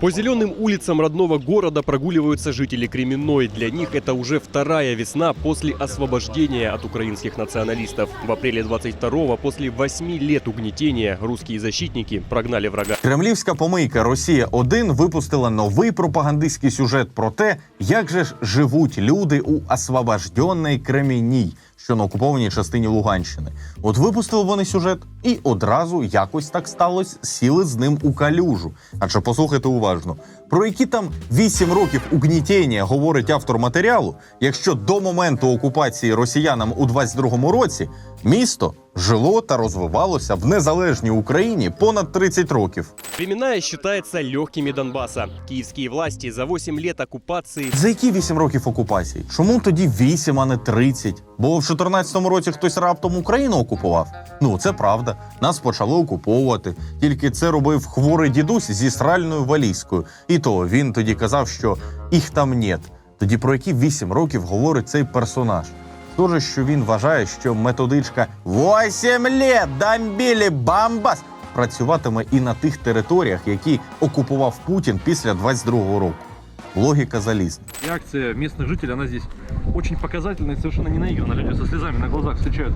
По зеленым улицам родного города прогуливаются жители Кременной. Для них это уже вторая весна после освобождения от украинских националистов. В апреле 22-го, после 8 лет угнетения, русские защитники прогнали врага. Кремлівська помийка Росія 1 випустила новий пропагандистський сюжет про те, як же ж живуть люди у освобожденnej Кремінній, що на окупованій частині Луганщини. От випустили вони сюжет, і одразу якось так сталося, сіли з ним у калюжу. Адже послухайте уважно, про які там 8 років угнітєння говорить автор матеріалу, якщо до моменту окупації росіянам у 22-му році місто жило та розвивалося в незалежній Україні понад 30 років. Кременная считается легкими Донбасса. Киевские власти за 8 лет оккупации За які 8 років окупації? Чому тоді 8, а не 30? Бо в 14-му році хтось раптом Україну окупував? Ну, це правда. Нас почали окуповувати. Тільки це робив хворий дідусь зі сральною валізкою. І то він тоді казав, що їх там нет. Тоді про які 8 років говорить цей персонаж? Схоже, що він вважає, що методичка «8 літ дамбілі бамбас працюватиме і на тих територіях, які окупував Путін після 22-го року. Логіка залізна. Реакція місцевих жителів, вона здесь очень показательна і совершенно не наигранная. Люди зі сльозами на глазах встречают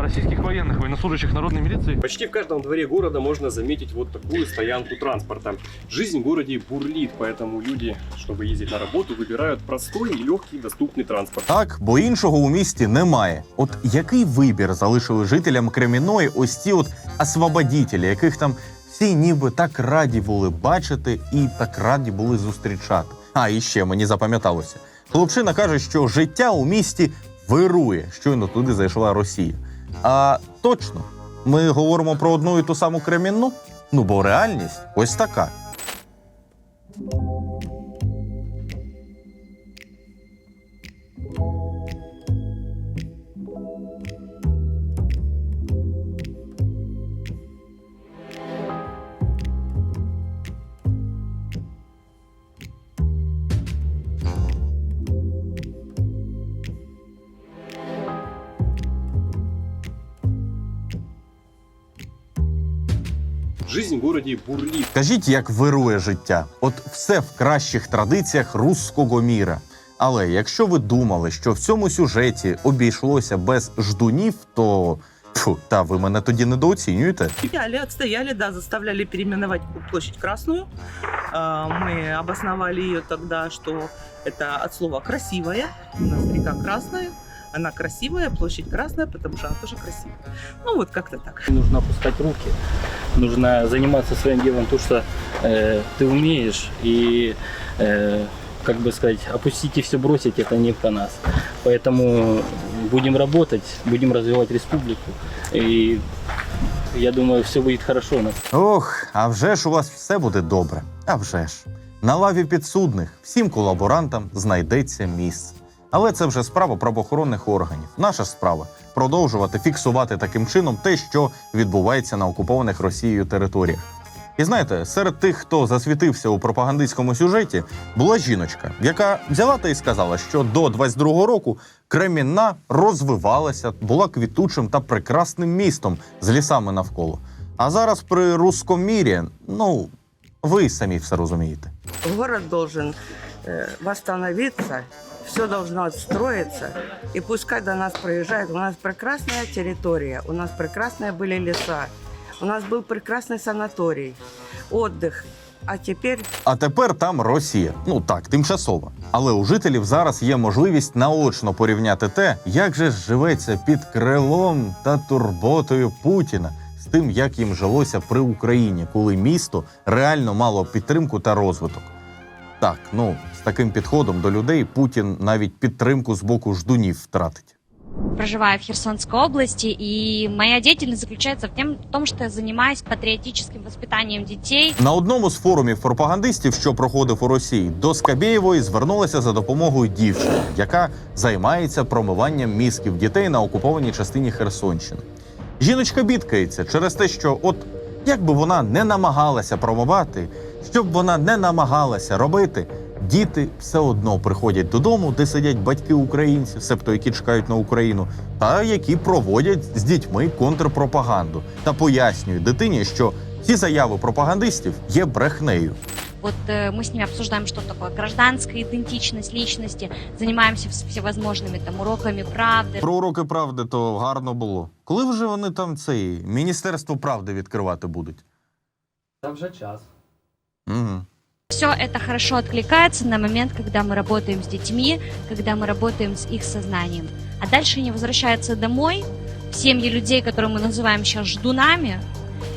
российских военных, военнослужащих народной милиции. Почти в каждом дворе города можно заметить вот такую стоянку транспорта. Жизнь в городе бурлит, поэтому люди, чтобы ездить на работу, выбирают простой и легкий доступный транспорт. Так, бо іншого у місті немає. От який вибір залишили жителям Креміної ось ці от освободітелі, яких там всі ніби так раді були бачити і так раді були зустрічати. А і ще мені запам'яталося. Хлопчина каже, що життя у місті вирує, щойно туди зайшла Росія. А точно, ми говоримо про одну і ту саму Кремінну? Ну бо реальність ось така. Жизнь в городе бурлит. Кажіть, як вирує життя. От все в кращих традиціях руського міра. Але якщо ви думали, що в цьому сюжеті обійшлося без ждунів, то фу, та ви мене тоді недооцінюєте. Стояли, отстояли, да, заставляли переименовать площадь Красную. А, Мы обосновали ее тогда, что это от слова «красивая». У нас река Красная, она красивая, площадь красная, потому что она тоже красивая. Ну вот как-то так. Нужно опускать руки, нужно заниматься своим делом, то, что э, ты умеешь, и, э, как бы сказать, опустить и все бросить, это не по нас. Поэтому будем работать, будем развивать республику, и я думаю, все будет хорошо у нас. Ох, а вже ж у вас все буде добре. А вже ж. На лаві підсудних всім колаборантам знайдеться місце. Але це вже справа правоохоронних органів. Наша справа продовжувати фіксувати таким чином те, що відбувається на окупованих Росією територіях. І знаєте, серед тих, хто засвітився у пропагандистському сюжеті, була жіночка, яка взяла та й сказала, що до 22-го року Кремінна розвивалася, була квітучим та прекрасним містом з лісами навколо. А зараз при русском мірі, ну ви самі все розумієте. Город должен э, восстановиться, все должно отстроиться. И пускай до нас проезжают. У нас прекрасная территория, у нас прекрасные были леса, у нас был прекрасный санаторий, отдых. А теперь А тепер там Росія. Ну так, тимчасово. Але у жителів зараз є можливість наочно порівняти те, як же ж живеться під крилом та турботою Путіна з тим, як їм жилося при Україні, коли місто реально мало підтримку та розвиток. Так, ну з таким підходом до людей Путін навіть підтримку з боку ждунів втратить. проживаю в Херсонской области, и моя деятельность заключается в, тем, в том, что я занимаюсь патриотическим воспитанием детей. На одному з форумів пропагандистів, що проходив у Росії, до Скабєєвої звернулася за допомогою дівчини, яка займається промиванням мізків дітей на окупованій частині Херсонщини. Жіночка бідкається через те, що от як би вона не намагалася промивати, що б вона не намагалася робити, діти все одно приходять додому, де сидять батьки українці, себто які чекають на Україну, та які проводять з дітьми контрпропаганду та пояснюють дитині, що ці заяви пропагандистів є брехнею. Вот э, мы с ними обсуждаем, что такое гражданская идентичность личности, занимаемся вс- всевозможными там уроками правды, Про уроки правди то гарно було. Коли вже вони там цей Міністерство правди відкривати будуть? Там же час. Угу. Все это хорошо откликается на момент, когда мы работаем с детьми, когда мы работаем с их сознанием. А дальше они возвращаются домой, в семьи людей, которые мы называем сейчас ждунами.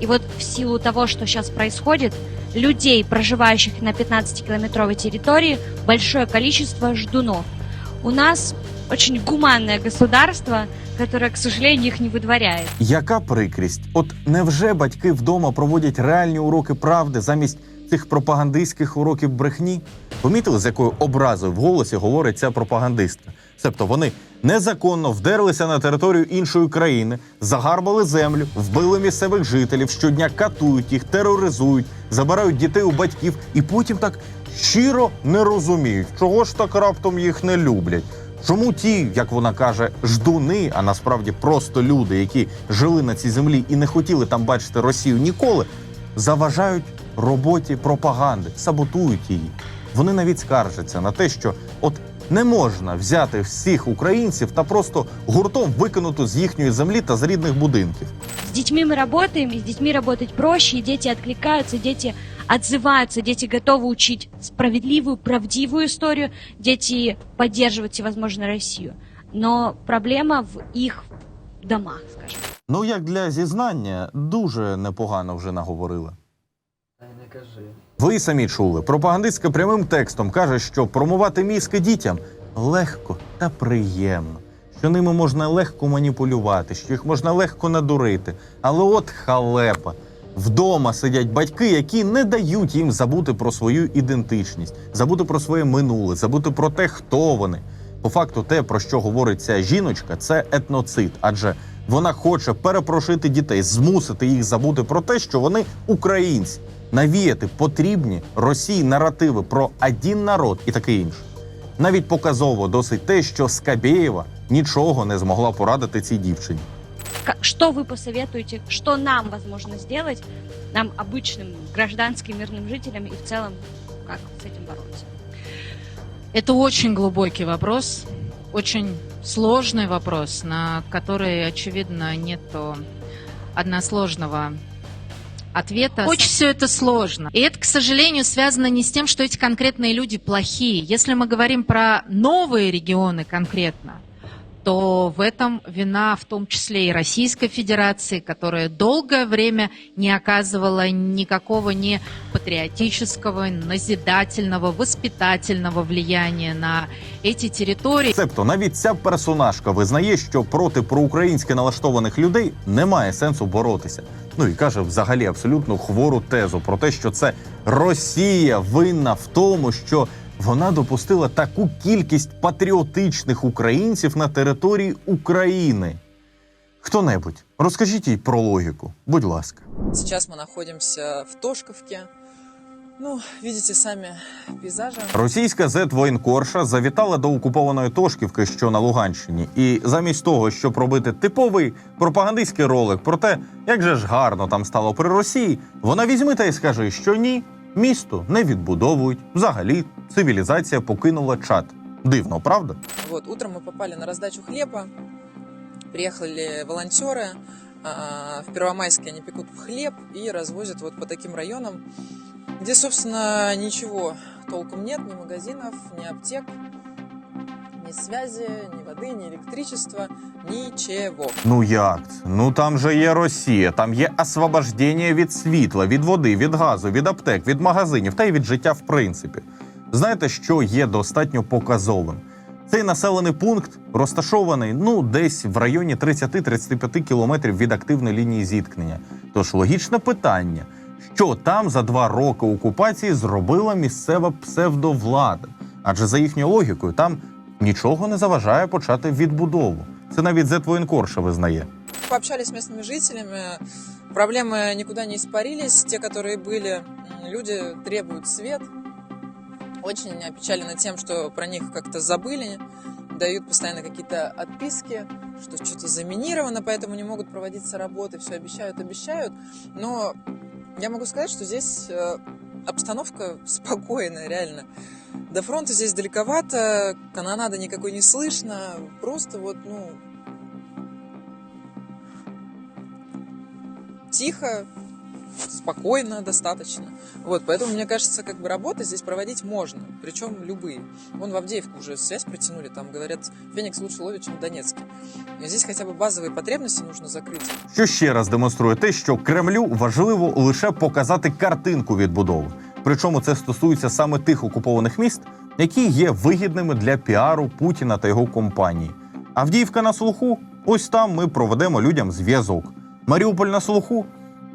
И вот в силу того, что сейчас происходит, людей, проживающих на 15-километровой территории, большое количество ждунов. У нас очень гуманное государство, которое, к сожалению, их не выдворяет. Яка прикрість? От невже батьки вдома проводять реальні уроки правди замість цих пропагандистських уроків брехні? Помітили, з якою образою в голосі говорить ця пропагандистка? Себто вони незаконно вдерлися на територію іншої країни, загарбали землю, вбили місцевих жителів, щодня катують їх, тероризують, забирають дітей у батьків і потім так щиро не розуміють, чого ж так раптом їх не люблять. Чому ті, як вона каже, ждуни, а насправді просто люди, які жили на цій землі і не хотіли там бачити Росію ніколи, заважають роботі пропаганди, саботують її. Вони навіть скаржаться на те, що от не можна взяти всіх українців та просто гуртом викинути з їхньої землі та з рідних будинків. С детьми мы работаем, и с детьми работать проще, и дети откликаются, дети отзываются, дети готовы учить справедливую, правдивую историю, дети поддерживают всевозможно Россию. Но проблема в их домах, скажем. Ну як для зізнання, дуже непогано вже наговорили. Не кажи. Ви самі чули. Пропагандистка прямим текстом каже, що промувати мізки дітям легко та приємно, що ними можна легко маніпулювати, що їх можна легко надурити. Але от халепа. Вдома сидять батьки, які не дають їм забути про свою ідентичність, забути про своє минуле, забути про те, хто вони. По факту, те, про що говорить ця жіночка, це етноцид, адже вона хоче перепрошити дітей, змусити їх забути про те, що вони українці, навіяти потрібні Росії наративи про один народ і таке інше. Навіть показово досить те, що Скабєєва нічого не змогла порадити цій дівчині. Ка- Что вы посоветуете, что нам возможно сделать, нам, обычным гражданским мирным жителям, и в целом, как с этим бороться? Это очень глубокий вопрос, очень сложный вопрос, на который, очевидно, нет односложного ответа. Очень все это сложно. И это, к сожалению, связано не с тем, что эти конкретные люди плохие. Если мы говорим про новые регионы конкретно, то в этом вина в том числе и Российской Федерации, которая долгое время не оказывала никакого ни патриотического, назидательного, воспитательного влияния на эти территории. Цебто навіть ця персонажка визнає, що проти проукраїнськи налаштованих людей немає сенсу боротися. Ну і каже взагалі абсолютно хвору тезу про те, що це Росія винна в тому, що вона допустила таку кількість патріотичних українців на території України. Хто-небудь, розкажіть їй про логіку, будь ласка. Сейчас мы находимся в Тошковке. Ну, видите сами пейзажи. Російська зет воєнкорша завітала до окупованої Тошківки, що на Луганщині, і замість того, щоб робити типовий пропагандистський ролик про те, як же ж гарно там стало при Росії, вона візьме та й скаже, що ні, місто не відбудовують. Взагалі, цивілізація покинула чат. Дивно, правда? Вот, утром мы попали на раздачу хлеба. Приехали волонтеры. а, В Первомайске они пекут хлеб и развозят вот по таким районам, где, собственно, ничего толком нет, ни магазинов, ни аптек, ни связи, ни воды, ни электричества, ничего. Ну як? Ну там же є Росія, там є освобождення від світла, від води, від газу, від аптек, від магазинів та й від життя в принципі. Знаєте, що є достатньо показовим? Цей населений пункт розташований ну десь в районі 30-35 кілометрів від активної лінії зіткнення. Тож логічне питання: що там за два роки окупації зробила місцева псевдовлада? Адже за їхньою логікою там нічого не заважає почати відбудову. Це навіть Зет воєнкорша визнає. Пообщались с местными жителями, проблемы никуда не испарились, те, которые были, М, люди требуют свет, очень опечалены тем, что про них как-то забыли, дают постоянно какие-то отписки, что что-то заминировано, поэтому не могут проводиться работы, все обещают, обещают, но я могу сказать, что здесь э, обстановка спокойная, реально. До фронта здесь далековато, канонада никакой не слышно, просто вот, ну, тихо, спокойно достаточно. Вот, поэтому, мне кажется, как бы работы здесь проводить можно, причем любые. Вон в Авдеевку уже связь протянули, там говорят, Феникс лучше ловит, чем в Донецке. И здесь хотя бы базовые потребности нужно закрыть. Що ще раз демонструє те, що Кремлю важливо лише показати картинку відбудови. Причому це стосується саме тих окупованих міст, які є вигідними для піару Путіна та його компанії. Авдіївка на слуху, ось там ми проведемо людям зв'язок. Маріуполь на слуху.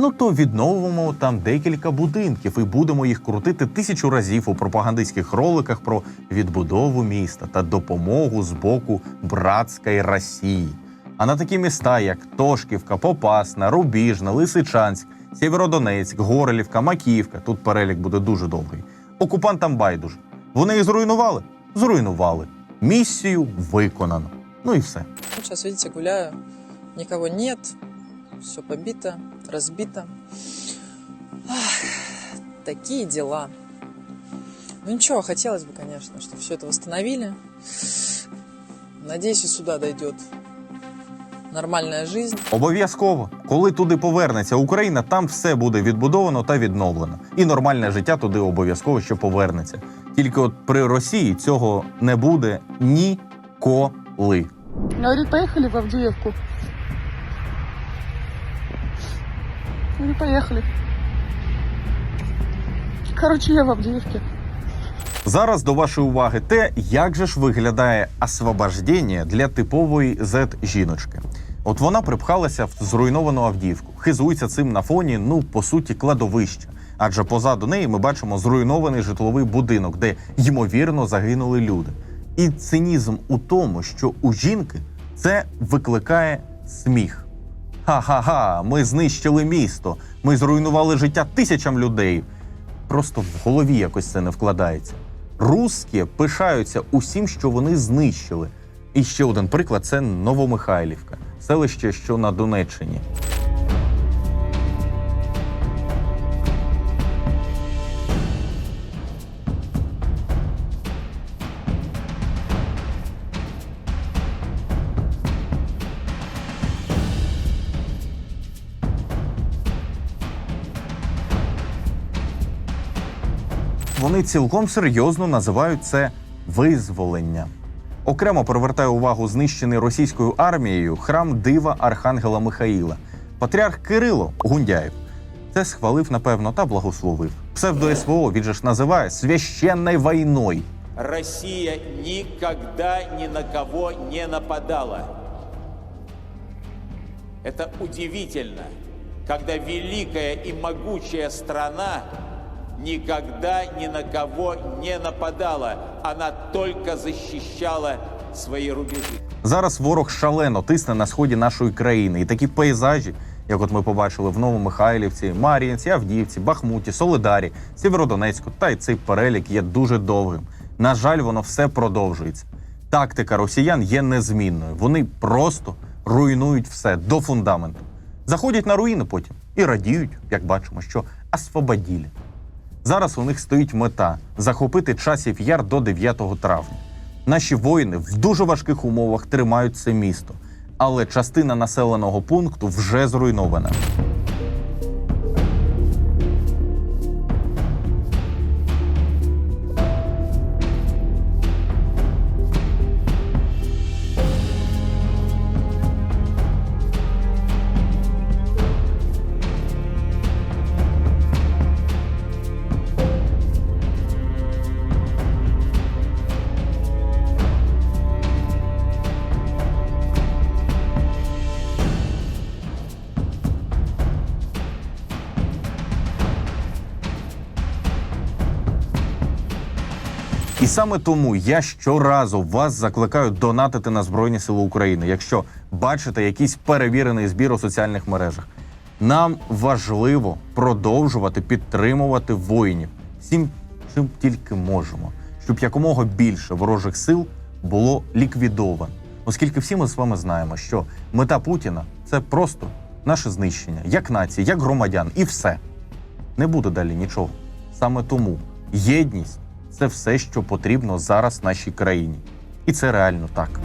Ну то відновимо там декілька будинків і будемо їх крутити тисячу разів у пропагандистських роликах про відбудову міста та допомогу з боку братської Росії. А на такі міста, як Тошківка, Попасна, Рубіжна, Лисичанськ, Сєвєродонецьк, Горелівка, Макіївка, тут перелік буде дуже довгий. Окупантам байдуже. Вони їх зруйнували? Зруйнували. Місію виконано. Ну і все. Вот Сейчас, видите, гуляю, никого нет, все побито, разбито. Ах, такие дела. Ну ничего, хотелось бы, конечно, чтобы все это восстановили. Надеюсь, и сюда дойдет нормальная жизнь. Обов'язково, коли туди повернеться Україна, там все буде відбудовано та відновлено. І нормальне життя туди обов'язково ще повернеться. Тільки от при Росії цього не буде ніколи. Говорит, поехали в Авдеевку. Говорю, поехали. Короче, я в Авдеевке. Зараз до вашої уваги те, як же ж виглядає освобождення для типової зет-жіночки. От вона припхалася в зруйновану Авдіївку, хизується цим на фоні, ну по суті, кладовища. Адже позаду неї ми бачимо зруйнований житловий будинок, де ймовірно загинули люди. І цинізм у тому, що у жінки це викликає сміх. Ха-ха-ха, ми знищили місто, ми зруйнували життя тисячам людей. Просто в голові якось це не вкладається. Русські пишаються усім, що вони знищили. І ще один приклад це Новомихайлівка, селище, що на Донеччині. Вони цілком серйозно називають це визволення. Окремо привертає увагу знищений російською армією храм дива Архангела Михаїла. Патріарх Кирило Гундяєв це схвалив, напевно, та благословив. Псевдо СВО він же ж називає священною війною. Россия никогда ни на кого не нападала. Это удивительно, когда великая и могучая страна никогда ни на кого не нападала. Она только защищала свои рубежи. Зараз ворог шалено тисне на сході нашої країни, і такі пейзажі, як от ми побачили в Новомихайлівці, Мар'їнці, Авдіївці, Бахмуті, Солидарі, Сєвєродонецьку, та й цей перелік є дуже довгим. На жаль, воно все продовжується. Тактика росіян є незмінною. Вони просто руйнують все до фундаменту. Заходять на руїни потім і радіють, як бачимо, що освободілі. Зараз у них стоїть мета захопити часів яр до 9 травня. Наші воїни в дуже важких умовах тримають це місто, але частина населеного пункту вже зруйнована. Саме тому я щоразу вас закликаю донатити на Збройні Сили України, якщо бачите якийсь перевірений збір у соціальних мережах. Нам важливо продовжувати підтримувати воїнів всім, чим тільки можемо, щоб якомога більше ворожих сил було ліквідовано. Оскільки всі ми з вами знаємо, що мета Путіна це просто наше знищення, як нації, як громадян, і все. Не буде далі нічого Саме тому єдність це все, що потрібно зараз нашій країні. І це реально так.